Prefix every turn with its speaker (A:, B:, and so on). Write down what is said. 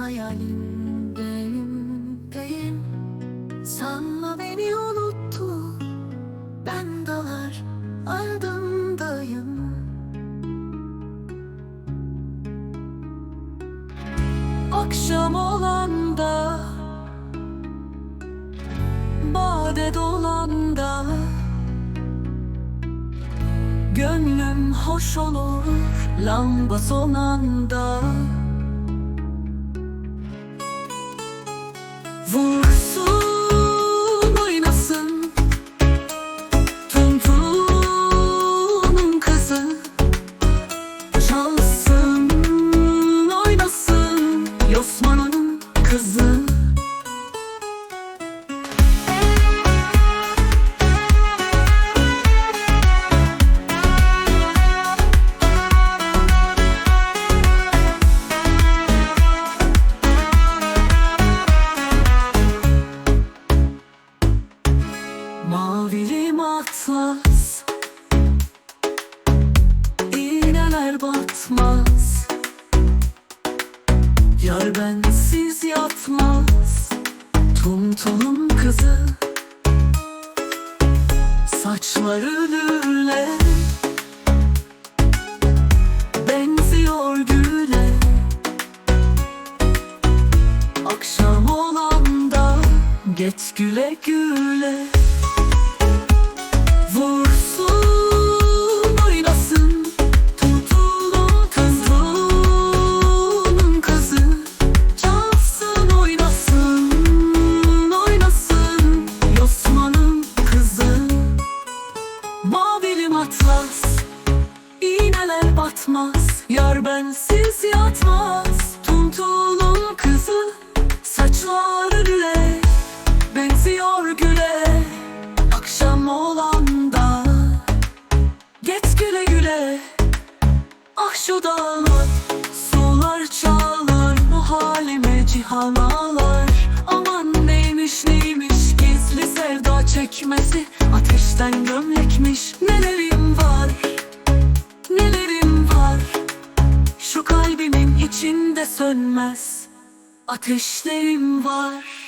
A: hayalindeyim deyim Sanma beni unuttu Ben dalar ardındayım. Akşam olanda Bade dolanda Gönlüm hoş olur Lamba son Vursun oynasın. Tuntunun kızı. Çalsın oynasın. Yosman'ın kızı Mavilim atlas. İğneler batmaz. Yar bensiz yatmaz. Tumtulum kızı. Saçları lüle. Benziyor güle. Akşam olanda Geç güle güle batmaz Yar bensiz yatmaz. Tuntulun kızı Saçları güle Benziyor güle. Akşam olanda Geç güle güle. Ah şu dağlar Sular çağlar Bu halime cihan ağlar Aman neymiş neymiş Gizli sevda çekmesi Ateşten gömlekmiş. Nelerim Sönmez. Ateşlerim var